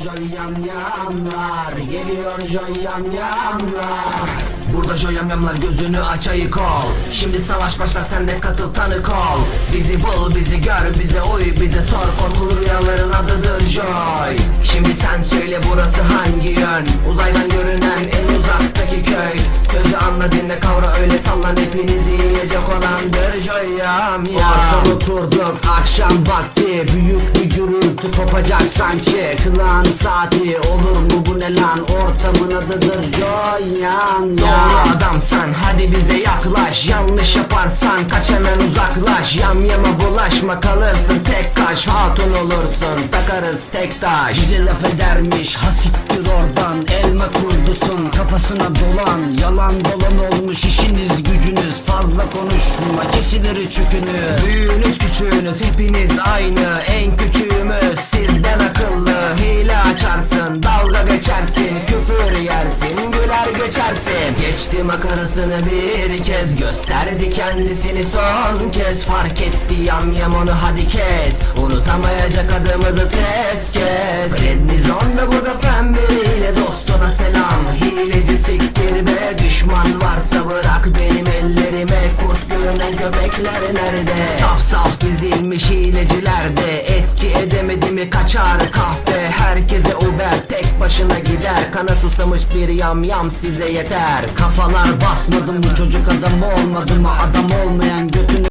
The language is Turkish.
Joy yam yamlar Geliyor joy yam yamlar. Burada joy yam yamlar gözünü aç ayık ol Şimdi savaş başlar sen de katıl tanık ol. Bizi bul bizi gör bize uy bize sor. Korkulu rüyaların adıdır joy. Şimdi sen söyle burası hangi yön? Uzaydan görünen en uzaktaki köy. Sözü anla dinle kavra öyle sallan Hepinizi yiyecek olandır joy yam yam Ortamı kurduk akşam vakti. Büyük bir gürültü kopacak sanki. Kılağın saati olur mu? Bu ne lan? Ortamın adıdır joy yam yam Doğru adamsan hadi bize yaklaş. Yanlış yaparsan kaç hemen uzaklaş. Yam yama bulaşma kalırsın tek kaş. Hatun olursun takarız tek taş. Bize laf edermiş hasiktir oradan Elma kurdusun kafasına dolan. Yalan dolan olmuş işiniz gücünüz. Fazla konuşma kesilir çükünü. Büyüğünüz küçüğünüz hepiniz aynı. En küçüğümüz sizden akıllı. Hile açarsın dalga geçersin. Küfür yersin güler geçersin. Geçti makarasını bir kez. Gösterdi kendisini son kez. Fark etti yam yam onu hadi kes. Unutamayacak adımızı ses. kes varsa bırak benim ellerime. Kurt görünen köpekler nerede? Saf saf dizilmiş hilecilerde Etki edemedi mi kaçar kahpe. Herkese uber tek başına gider. Kana susamış bir yam yam size yeter. Kafalar basmadı mı çocuk adam olmadı mı? Adam olmayan götünü